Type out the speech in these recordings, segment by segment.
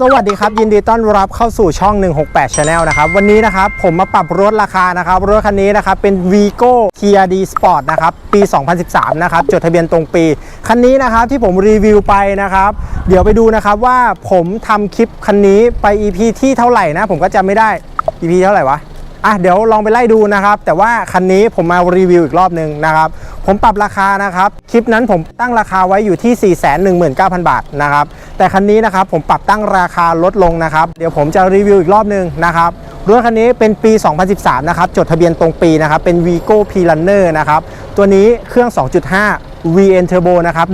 สวัสดีครับ ยินดีต้อนรับเข้าสู่ช่อง 168 Channel นะครับวันนี้นะครับผมมาปรับลดราคานะครับรถคันนี้นะครับเป็น Vigo Kia D Sport นะครับปี 2013 นะครับจดทะเบียนตรงปี คันนี้นะครับที่ผมรีวิวไปนะครับ เดี๋ยวไปดูนะครับว่าผมทำคลิปคันนี้ไป EP ที่เท่าไหร่นะ ผมก็จำไม่ได้ EP เท่าไหร่วะ อะเดี๋ยวลองไปไล่ดูนะครับ แต่ว่าคันนี้ผมมารีวิวอีกรอบหนึ่งนะครับ ผมปรับราคานะครับ คลิปนั้นผมตั้งราคาไว้อยู่ที่ 419,000 บาทนะครับ แต่คันนี้นะครับผมปรับตั้งราคาลดลงนะครับ เดี๋ยวผมจะรีวิวอีกรอบหนึ่งนะครับรถคันนี้เป็นปี 2013 นะครับ จดทะเบียนตรงปีนะครับ เป็น Vigo P Runner นะครับ ตัวนี้เครื่อง 2.5 VN Turbo นะครับ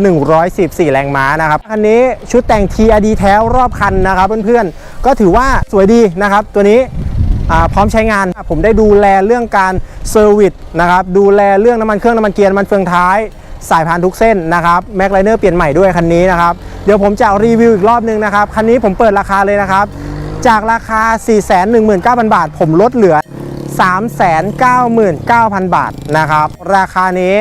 114 แรงม้านะครับ คันนี้ชุดแต่ง TRD แท้รอบคันนะครับเพื่อนๆ ก็ถือว่าสวยดีนะครับ ตัวนี้ พร้อมใช้งาน ผมได้ดูแลเรื่องการเซอร์วิสนะครับดูแลเรื่องน้ำมันเครื่องน้ำมันเกียร์น้ำมันเฟืองท้ายสายพานทุกเส้นนะครับแม็กไลเนอร์เปลี่ยนใหม่ด้วยคันนี้นะครับเดี๋ยวผมจะเอารีวิวอีกรอบนึงนะครับคันนี้ผมเปิดราคาเลยนะครับ จากราคา 419,000 บาท ผมลดเหลือ 399,000 บาทนะครับราคานี้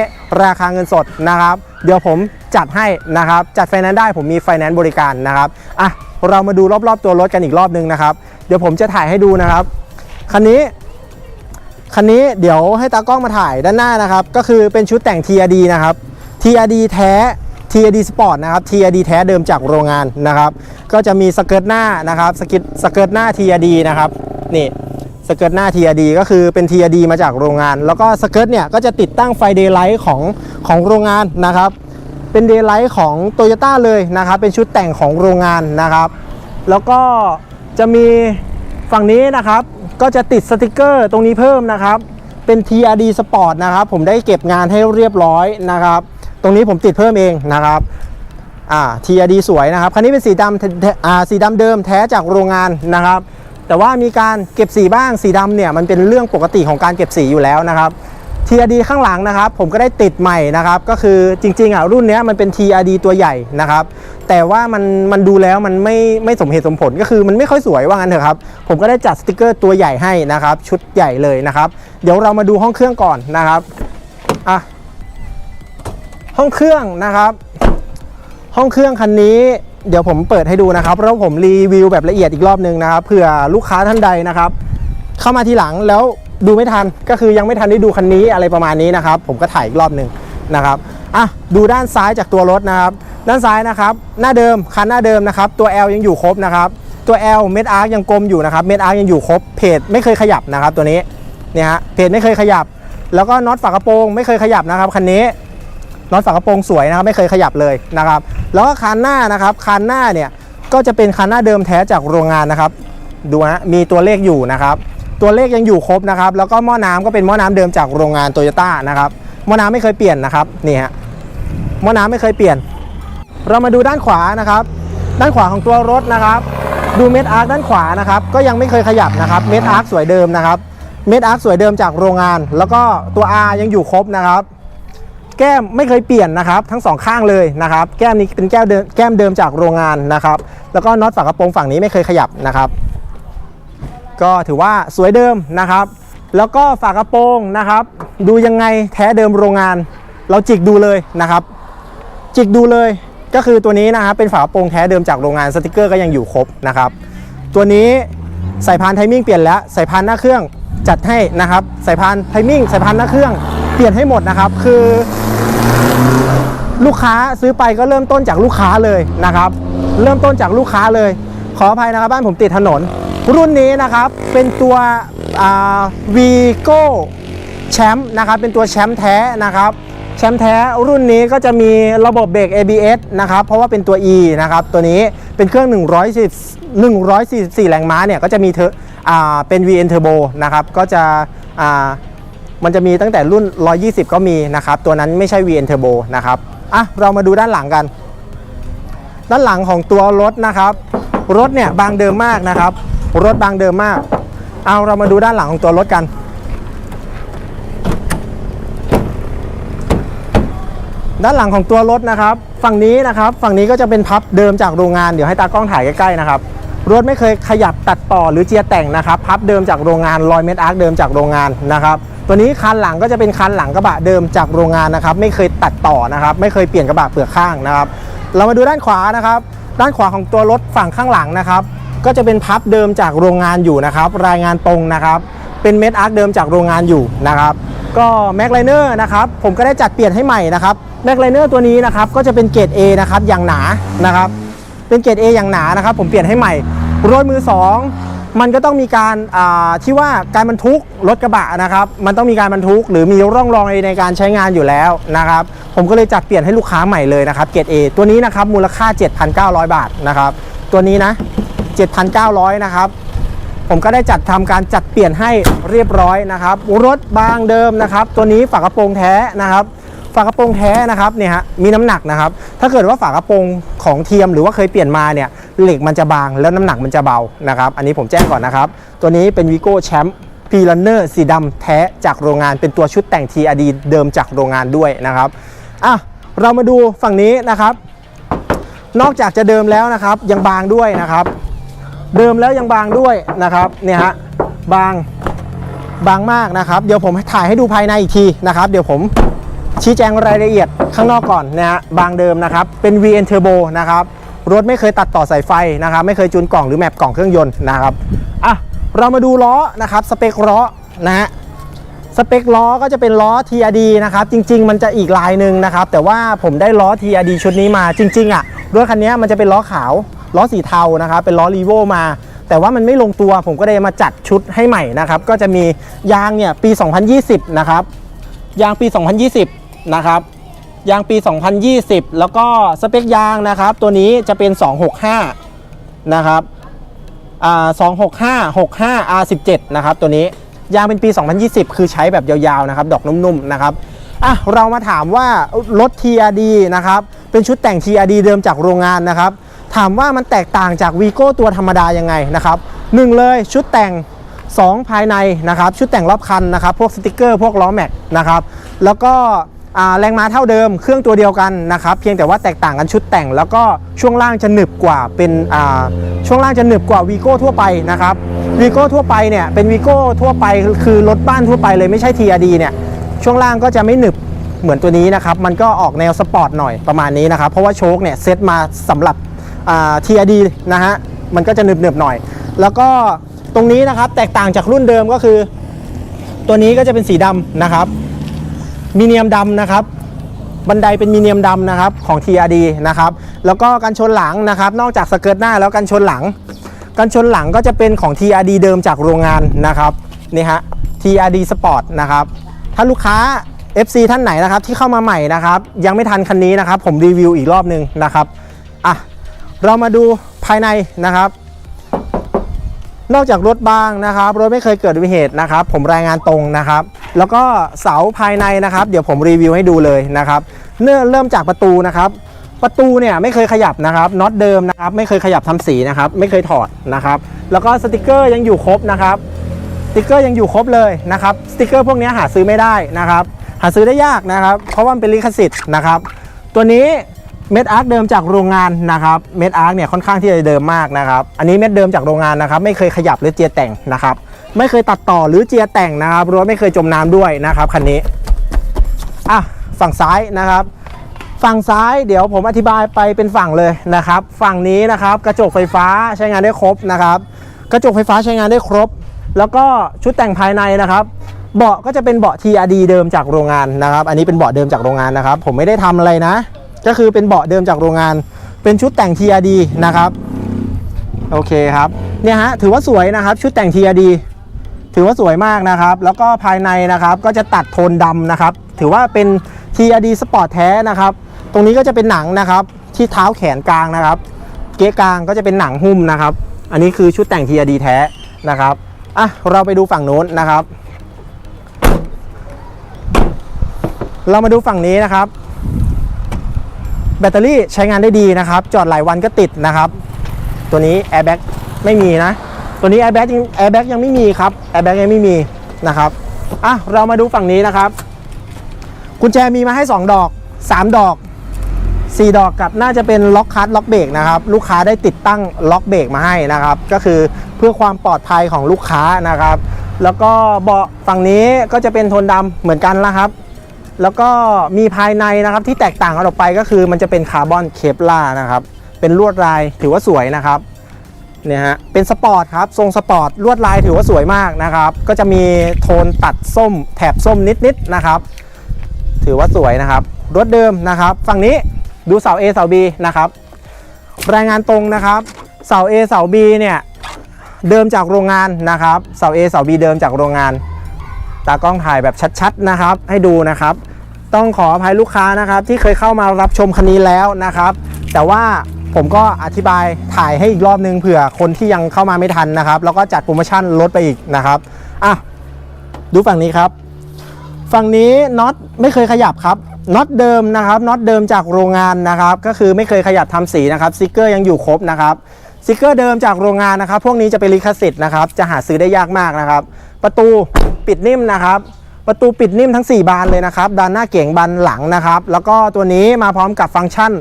ราคาเงินสดนะครับ เดี๋ยวผมจัดให้นะครับจัดไฟแนนซ์ได้ผมมีไฟแนนซ์บริการนะครับอะเรามาดูรอบๆตัวรถกันอีกรอบนึงนะครับ เดี๋ยวผมจะถ่ายให้ดูนะครับ คันนี้คันนี้เดี๋ยวให้ตากล้องมาถ่ายด้านหน้านะครับ ก็คือเป็นชุดแต่ง TRD นะครับ TRD แท้ TRD Sport นะครับ TRD แท้เดิมจากโรงงานนะครับ ก็จะมีสเกิร์ตหน้านะครับสกิสเกิร์ตหน้า TRD นะครับนี่สเกิร์ตหน้า TRD ก็คือเป็น TRD มาจากโรงงาน แล้วก็สเกิร์ตเนี่ยก็จะติดตั้งไฟเดย์ไลท์ของของโรงงานนะครับ เป็นเดย์ไลท์ของ t o y ยต้เลยนะครับ เป็นชุดแต่งของโรงงานนะครับ แล้วก็จะมีฝั่งนี้นะครับ ก็จะติดสติกเกอร์ตรงนี้เพิ่มนะครับ เป็น TRD Sport นะครับ ผมได้เก็บงานให้เรียบร้อยนะครับ ตรงนี้ผมติดเพิ่มเองนะครับอ่า TRD สวยนะครับ คันนี้เป็นสีดำอ่าสีดำเดิมแท้จากโรงงานนะครับ แต่ว่ามีการเก็บสีบ้างสีดำเนี่ยมันเป็นเรื่องปกติของการเก็บสีอยู่แล้วนะครับ TRD ข้างหลังนะครับ ผมก็ได้ติดใหม่นะครับ ก็คือจริงๆอะรุ่นนี้มันเป็น TRD ตัวใหญ่นะครับ แต่ว่ามันมันดูแล้วมันไม่ไม่สมเหตุสมผลก็คือมันไม่ค่อยสวยว่างั้นเถอะครับ ผมก็ได้จัดสติกเกอร์ตัวใหญ่ให้นะครับ ชุดใหญ่เลยนะครับ เดี๋ยวเรามาดูห้องเครื่องก่อนนะครับอะห้องเครื่องนะครับ ห้องเครื่องคันนี้เดี๋ยวผมเปิดให้ดูนะครับแล้วผมรีวิวแบบละเอียดอีกรอบหนึงนะครับเผื่อลูกค้าท่านใดนะครับ เข้ามาทีหลังแล้ว ดูไม่ทันก็คือยังไม่ทันได้ดูคันนี้อะไรประมาณนี้นะครับ ผมก็ถ่ายอีกรอบหนึ่งนะครับอะดูด้านซ้ายจากตัวรถนะครับด้านซ้ายนะครับหน้าเดิมคันหน้าเดิมนะครับตัว L ยังอยู่ครบนะครับตัว L เม็ดอาร์ยังกลมอยู่นะครับเม็ดอาร์ยังอยู่ครบเพจไม่เคยขยับนะครับตัวนี้เนี่ยฮะเพจไม่เคยขยับ แล้วก็น็อตฝากระโปรงไม่เคยขยับนะครับคันนี้น็อตฝากระโปรงสวยนะครับไม่เคยขยับเลยนะครับแล้วก็คันหน้านะครับคันหน้าเนี่ยก็จะเป็นคันหน้าเดิมแท้จากโรงงานนะครับดูฮะมีตัวเลขอยู่นะครับ ตัวเลขยังอยู่ครบนะครับ แล้วก็หม้อน้ำก็เป็นหม้อน้ำเดิมจากโรงงานโตโยต้านะครับหม้อน้ำไม่เคยเปลี่ยนนะครับนี่ฮะหม้อน้ำไม่เคยเปลี่ยน เรามาดูด้านขวานะครับ ด้านขวาของตัวรถนะครับ ดูเม็ดอาร์คด้านขวานะครับก็ยังไม่เคยขยับนะครับเม็ดอาร์คสวยเดิมนะครับเม็ดอาร์คสวยเดิมจากโรงงาน แล้วก็ตัว R ยังอยู่ครบนะครับแก้มไม่เคยเปลี่ยนนะครับทั้งสองข้างเลยนะครับ แก้มนี้เป็นแก้วเดิมแก้มเดิมจากโรงงานนะครับ แล้วก็น็อตฝากระโปรงฝั่งนี้ไม่เคยขยับนะครับ ก็ถือว่าสวยเดิมนะครับ แล้วก็ฝากระโปรงนะครับ ดูยังไงแท้เดิมโรงงาน เราจิกดูเลยนะครับ จิกดูเลยก็คือตัวนี้นะครับเป็นฝากระโปรงแท้เดิมจากโรงงานสติกเกอร์ก็ยังอยู่ครบนะครับ ตัวนี้สายพานไทมิ่งเปลี่ยนแล้วสายพานหน้าเครื่องจัดให้นะครับสายพานไทมิ่งสายพานหน้าเครื่องเปลี่ยนให้หมดนะครับ คือ ลูกค้าซื้อไปก็เริ่มต้นจากลูกค้าเลยนะครับ เริ่มต้นจากลูกค้าเลย ขออภัยนะครับบ้านผมติดถนน รุ่นนี้นะครับเป็นตัววีโก้แชมป์นะครับเป็นตัวแชมป์แท้นะครับแชมป์แท้รุ่นนี้ก็จะมีระบบเบรก ABS นะครับเพราะว่าเป็นตัว E นะครับตัวนี้เป็นเครื่อง110 144 แรงม้าเนี่ยก็จะมีเธอเป็น VN Turbo นะครับก็จะมันจะมีตั้งแต่รุ่น 120 ก็มีนะครับตัวนั้นไม่ใช่ VN Turbo นะครับอะเรามาดูด้านหลังกัน ด้านหลังของตัวรถนะครับรถเนี่ยบางเดิมมากนะครับ รถบางเดิมมาก เอาเรามาดูด้านหลังของตัวรถกัน ด้านหลังของตัวรถนะครับ ฝั่งนี้นะครับ ฝั่งนี้ก็จะเป็นพับเดิมจากโรงงานเดี๋ยวให้ตากล้องถ่ายใกล้ๆนะครับรถไม่เคยขยับตัดต่อหรือเจียแต่งนะครับ พับเดิมจากโรงงานรอยเม็ดอาร์คเดิมจากโรงงานนะครับ ตัวนี้คันหลังก็จะเป็นคันหลังกระบะเดิมจากโรงงานนะครับ ไม่เคยตัดต่อนะครับ ไม่เคยเปลี่ยนกระบะเปลือกข้างนะครับ เรามาดูด้านขวานะครับ ด้านขวาของตัวรถฝั่งข้างหลังนะครับ ก็จะเป็นพับเดิมจากโรงงานอยู่นะครับ รายงานตรงนะครับ เป็นเม็ดอาร์คเดิมจากโรงงานอยู่นะครับ ก็แม็กไลเนอร์นะครับ ผมก็ได้จัดเปลี่ยนให้ใหม่นะครับแม็กไลเนอร์ตัวนี้นะครับ ก็จะเป็นเกรด A นะครับ อย่างหนานะครับ เป็นเกรด A อย่างหนานะครับ ผมเปลี่ยนให้ใหม่ รถมือ 2 มันก็ต้องมีการที่ว่าการบรรทุกรถกระบะนะครับ มันต้องมีการบรรทุก หรือมีร่องรอยในการใช้งานอยู่แล้วนะครับ ผมก็เลยจัดเปลี่ยนให้ลูกค้าใหม่เลยนะครับ เกรด A ตัวนี้นะครับ มูลค่า 7,900 บาทนะครับ ตัวนี้นะ 7,900 นะครับ ผมก็ได้จัดทำการจัดเปลี่ยนให้เรียบร้อยนะครับ รถบางเดิมนะครับ ตัวนี้ฝากระโปรงแท้นะครับฝากระโปรงแท้นะครับเนี่ยฮะมีน้ำหนักนะครับ ถ้าเกิดว่าฝากระโปรงของเทียมหรือว่าเคยเปลี่ยนมาเนี่ยเหล็กมันจะบางแล้วน้ำหนักมันจะเบานะครับ อันนี้ผมแจ้งก่อนนะครับ ตัวนี้เป็นวีโก้แชมป์พีลันเนอร์สีดำแท้จากโรงงานเป็นตัวชุดแต่งทีอดีเดิมจากโรงงานด้วยนะครับอะเรามาดูฝั่งนี้นะครับ นอกจากจะเดิมแล้วนะครับ ยังบางด้วยนะครับ เดิมแล้วยังบางด้วยนะครับเนี่ยฮะบางบางมากนะครับ เดี๋ยวผมถ่ายให้ดูภายในอีกทีนะครับ เดี๋ยวผมชี้แจงรายละเอียดข้างนอกก่อนนะฮะบางเดิมนะครับ เป็น VN Turbo นะครับรถไม่เคยตัดต่อสายไฟนะครับ ไม่เคยจูนกล่องหรือแมปกล่องเครื่องยนต์นะครับอะเรามาดูล้อนะครับสเปคล้อนะฮะสเปคล้อก็จะเป็นล้อ TRD นะครับ จริง ๆ มันจะอีกลายหนึ่งนะครับ แต่ว่าผมได้ล้อ TRD ชุดนี้มาจริง ๆอะรถคันนี้มันจะเป็นล้อขาว ล้อสีเทานะครับเป็นล้อรีโวมา แต่ว่ามันไม่ลงตัวผมก็เลยมาจัดชุดให้ใหม่นะครับ ก็จะมียางเนี่ยปี 2020 นะครับ ยางปี 2020 นะครับยางปี 2020 แล้วก็สเปคยางนะครับ ตัวนี้จะเป็น 265 นะครับอ่า265 65 R17 นะครับตัวนี้ยางเป็นปี 2020 คือใช้แบบยาวๆนะครับ ดอกนุ่มๆนะครับอะเรามาถามว่ารถ TRD นะครับ เป็นชุดแต่ง TRD เดิมจากโรงงานนะครับ ถามว่ามันแตกต่างจากวีโก้ตัวธรรมดายังไงนะครับหนึ่งเลยชุดแต่ง 2 ภายในนะครับชุดแต่งรอบคันนะครับพวกสติกเกอร์พวกล้อแม็กนะครับแล้วก็แรงม้าเท่าเดิมเครื่องตัวเดียวกันนะครับเพียงแต่ว่าแตกต่างกันชุดแต่ง แล้วก็ช่วงล่างจะหนึบกว่าเป็นช่วงล่างจะหนึบกว่าวีโก้ทั่วไปนะครับวีโก้ทั่วไปเนี่ยเป็นวีโก้ทั่วไปคือรถบ้านทั่วไปเลยไม่ใช่ TRD เนี่ยช่วงล่างก็จะไม่หนึบเหมือนตัวนี้นะครับมันก็ออกแนวสปอร์ตหน่อยประมาณนี้นะครับเพราะว่าโชคเนี่ยเซตมาสำหรับ TRD นะฮะมันก็จะหนึบๆหน่อย แล้วก็ตรงนี้นะครับแตกต่างจากรุ่นเดิมก็คือ ตัวนี้ก็จะเป็นสีดำนะครับมีเนียมดำนะครับบันไดเป็นมีเนียมดำนะครับของ TRD นะครับแล้วก็กันชนหลังนะครับนอกจากสเกิร์ตหน้าแล้วกันชนหลัง กันชนหลังก็จะเป็นของ TRD เดิมจากโรงงานนะครับนี่ฮะ TRD Sport นะครับถ้าลูกค้า FC ท่านไหนนะครับที่เข้ามาใหม่นะครับยังไม่ทันคันนี้นะครับผมรีวิวอีกรอบหนึงนะครับอะ เรามาดูภายในนะครับ นอกจากรถบางนะครับ รถไม่เคยเกิดอุบัติเหตุนะครับ ผมรายงานตรงนะครับ แล้วก็เสาภายในนะครับ เดี๋ยวผมรีวิวให้ดูเลยนะครับเนื่อเริ่มจากประตูนะครับ ประตูเนี่ยไม่เคยขยับนะครับน็อตเดิมนะครับ ไม่เคยขยับทำสีนะครับ ไม่เคยถอดนะครับ แล้วก็สติกเกอร์ยังอยู่ครบนะครับสติกเกอร์ยังอยู่ครบเลยนะครับสติกเกอร์พวกนี้หาซื้อไม่ได้นะครับ หาซื้อได้ยากนะครับ เพราะว่ามันเป็นลิขสิทธิ์นะครับ ตัวนี้ เม็ดอาร์คเดิมจากโรงงานนะครับ เม็ดอาร์คเนี่ยค่อนข้างที่จะเดิมมากนะครับ อันนี้เม็ดเดิมจากโรงงานนะครับ ไม่เคยขยับหรือเจียแต่งนะครับ ไม่เคยตัดต่อหรือเจียแต่งนะครับ รถไม่เคยจมน้ำด้วยนะครับคันนี้ อะฝั่งซ้ายนะครับ ฝั่งซ้ายเดี๋ยวผมอธิบายไปเป็นฝั่งเลยนะครับ ฝั่งนี้นะครับกระจกไฟฟ้าใช้งานได้ครบนะครับ กระจกไฟฟ้าใช้งานได้ครบ แล้วก็ชุดแต่งภายในนะครับเบาะก็จะเป็นเบาะ TRD เดิมจากโรงงานนะครับ อันนี้เป็นเบาะเดิมจากโรงงานนะครับ ผมไม่ได้ทำอะไรนะ ก็คือเป็นเบาะเดิมจากโรงงาน เป็นชุดแต่ง TRD นะครับ โอเคครับ เนี่ยฮะถือว่าสวยนะครับ ชุดแต่ง TRD ถือว่าสวยมากนะครับ แล้วก็ภายในนะครับก็จะตัดโทนดำนะครับ ถือว่าเป็น TRD Sport แท้นะครับ ตรงนี้ก็จะเป็นหนังนะครับ ที่เท้าแขนกลางนะครับ เก๊กลางก็จะเป็นหนังหุ้มนะครับ อันนี้คือชุดแต่ง TRD แท้นะครับอะเราไปดูฝั่งโน้นนะครับ เรามาดูฝั่งนี้นะครับ แบตเตอรี่ใช้งานได้ดีนะครับ จอดหลายวันก็ติดนะครับ ตัวนี้แอร์แบ็กไม่มีนะ ตัวนี้แอร์แบ็กแอร์แบ็กยังไม่มีครับแอร์แบ็กยังไม่มีนะครับอะเรามาดูฝั่งนี้นะครับกุญแจมีมาให้ 2 ดอก 3 ดอก 4 ดอกกับน่าจะเป็นล็อกคัทล็อกเบรกนะครับ ลูกค้าได้ติดตั้งล็อกเบรกมาให้นะครับ ก็คือเพื่อความปลอดภัยของลูกค้านะครับ แล้วก็เบาะฝั่งนี้ก็จะเป็นโทนดำเหมือนกันละครับ แล้วก็มีภายในนะครับที่แตกต่างกันออกไปก็คือมันจะเป็นคาร์บอนเคปลานะครับ เป็นลวดลายถือว่าสวยนะครับเนี่ยฮะเป็นสปอร์ตครับทรงสปอร์ตลวดลายถือว่าสวยมากนะครับ ก็จะมีโทนตัดส้ม แถบส้มนิดๆนะครับ ถือว่าสวยนะครับรถเดิมนะครับ ฝั่งนี้ดูเสา A เสา B นะครับ รายงานตรงนะครับ เสา A เสา B เนี่ยเดิมจากโรงงานนะครับ เสา A เสา B เดิมจากโรงงาน ตากล้องถ่ายแบบชัดๆนะครับ ให้ดูนะครับ ต้องขออภัยลูกค้านะครับที่เคยเข้ามารับชมคันนี้แล้วนะครับ แต่ว่าผมก็อธิบายถ่ายให้อีกรอบนึงเผื่อคนที่ยังเข้ามาไม่ทันนะครับ แล้วก็จัดโปรโมชั่นลดไปอีกนะครับอะดูฝั่งนี้ครับ ฝั่งนี้น็อตไม่เคยขยับครับน็อตเดิมนะครับน็อตเดิมจากโรงงานนะครับ ก็คือไม่เคยขยับทำสีนะครับสติกเกอร์ยังอยู่ครบนะครับสติกเกอร์เดิมจากโรงงานนะครับ พวกนี้จะเป็นลิขสิทธิ์นะครับ จะหาซื้อได้ยากมากนะครับ ประตูปิดนิ่มนะครับ ประตูปิดนิ่มทั้ง 4 บานเลยนะครับด้านหน้าเก๋งบานหลังนะครับ แล้วก็ตัวนี้มาพร้อมกับฟังก์ชัน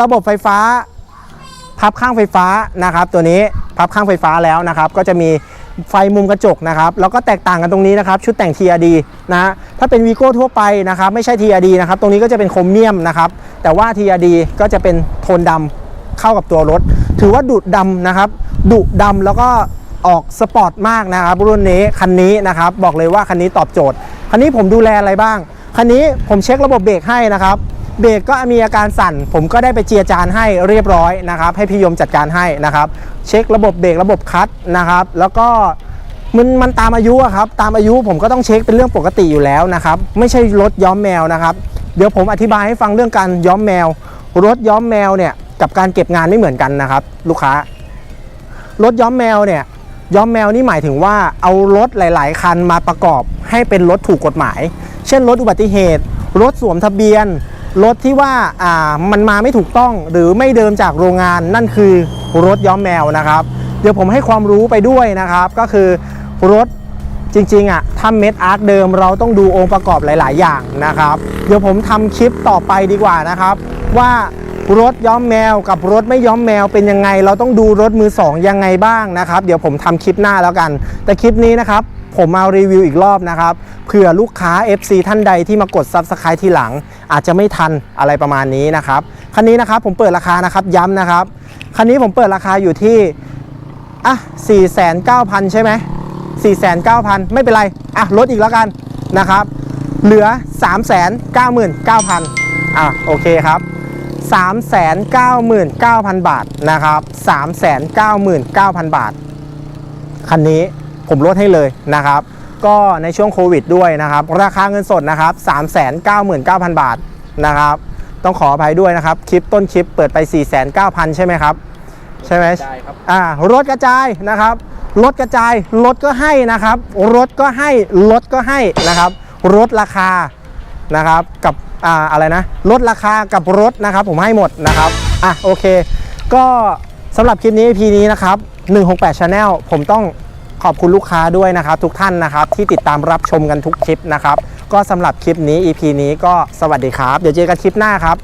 ระบบไฟฟ้า พับข้างไฟฟ้านะครับ ตัวนี้พับข้างไฟฟ้าแล้วนะครับ ก็จะมีไฟมุมกระจกนะครับ แล้วก็แตกต่างกันตรงนี้นะครับ ชุดแต่ง TRD นะ ถ้าเป็นวีโก้ทั่วไปนะครับ ไม่ใช่ TRD นะครับ ตรงนี้ก็จะเป็นโครเมียมนะครับ แต่ว่า TRD ก็จะเป็นโทนดำเข้ากับตัวรถ ถือว่าดุดดำนะครับ ดุดำแล้วก็ ออกสปอร์ตมากนะครับรุ่นนี้คันนี้นะครับบอกเลยว่าคันนี้ตอบโจทย์ คันนี้ผมดูแลอะไรบ้าง คันนี้ผมเช็คระบบเบรกให้นะครับเบรกก็มีอาการสั่น ผมก็ได้ไปเจียจานให้เรียบร้อยนะครับ ให้พี่ยมจัดการให้นะครับ เช็คระบบเบรกระบบคัตนะครับ แล้วก็มันมันตามอายุครับตามอายุผมก็ต้องเช็คเป็นเรื่องปกติอยู่แล้วนะครับ ไม่ใช่รถย้อมแมวนะครับ เดี๋ยวผมอธิบายให้ฟังเรื่องการย้อมแมว รถย้อมแมวเนี่ยกับการเก็บงานไม่เหมือนกันนะครับ ลูกค้ารถย้อมแมวเนี่ย ย้อมแมวนี่หมายถึงว่าเอารถหลาย ๆ คันมาประกอบให้เป็นรถถูกกฎหมาย เช่นรถอุบัติเหตุ รถสวมทะเบียน รถที่ว่าอ่ามันมาไม่ถูกต้องหรือไม่เดิมจากโรงงานนั่นคือรถย้อมแมวนะครับ เดี๋ยวผมให้ความรู้ไปด้วยนะครับ ก็คือรถจริงๆอะถ้าเม็ดอาร์คเดิมเราต้องดูองค์ประกอบหลาย ๆ อย่างนะครับ เดี๋ยวผมทำคลิปต่อไปดีกว่านะครับ ว่า รถย้อมแมวกับรถไม่ย้อมแมวเป็นยังไง เราต้องดูรถมือสองยังไงบ้างนะครับ เดี๋ยวผมทำคลิปหน้าแล้วกัน แต่คลิปนี้นะครับผมมารีวิวอีกรอบนะครับเผื่อลูกค้า FC ท่านใดที่มากด Subscribe ทีหลัง อาจจะไม่ทันอะไรประมาณนี้นะครับคันนี้นะครับผมเปิดราคานะครับย้ำนะครับคันนี้ผมเปิดราคาอยู่ที่อะ49,000ใช่ไหม49,000ไม่เป็นไรอะลดอีกแล้วกันนะครับ เหลือ399,000อะโอเคครับ 399,000 บาทนะครับ 399,000 บาท คันนี้ผมลดให้เลยนะครับ ก็ในช่วงโควิดด้วยนะครับ ราคาเงินสดนะครับ 399,000 บาทนะครับ ต้องขออภัยด้วยนะครับ คลิปต้นคลิปเปิดไป 4,900ใช่ไหมครับ ใช่ไหมได้ครับอ่ารถกระจายนะครับรถกระจายรถก็ให้นะครับ รถก็ให้รถก็ให้นะครับลดราคา นะครับกับอ่าอะไรนะลดราคากับรถนะครับผมให้หมดนะครับอะโอเค ก็สำหรับคลิปนี้ EP นี้นะครับ168 Channel ผมต้องขอบคุณลูกค้าด้วยนะครับ ทุกท่านนะครับที่ติดตามรับชมกันทุกคลิปนะครับ ก็สำหรับคลิปนี้ EP นี้ก็สวัสดีครับ เดี๋ยวเจอกันคลิปหน้าครับ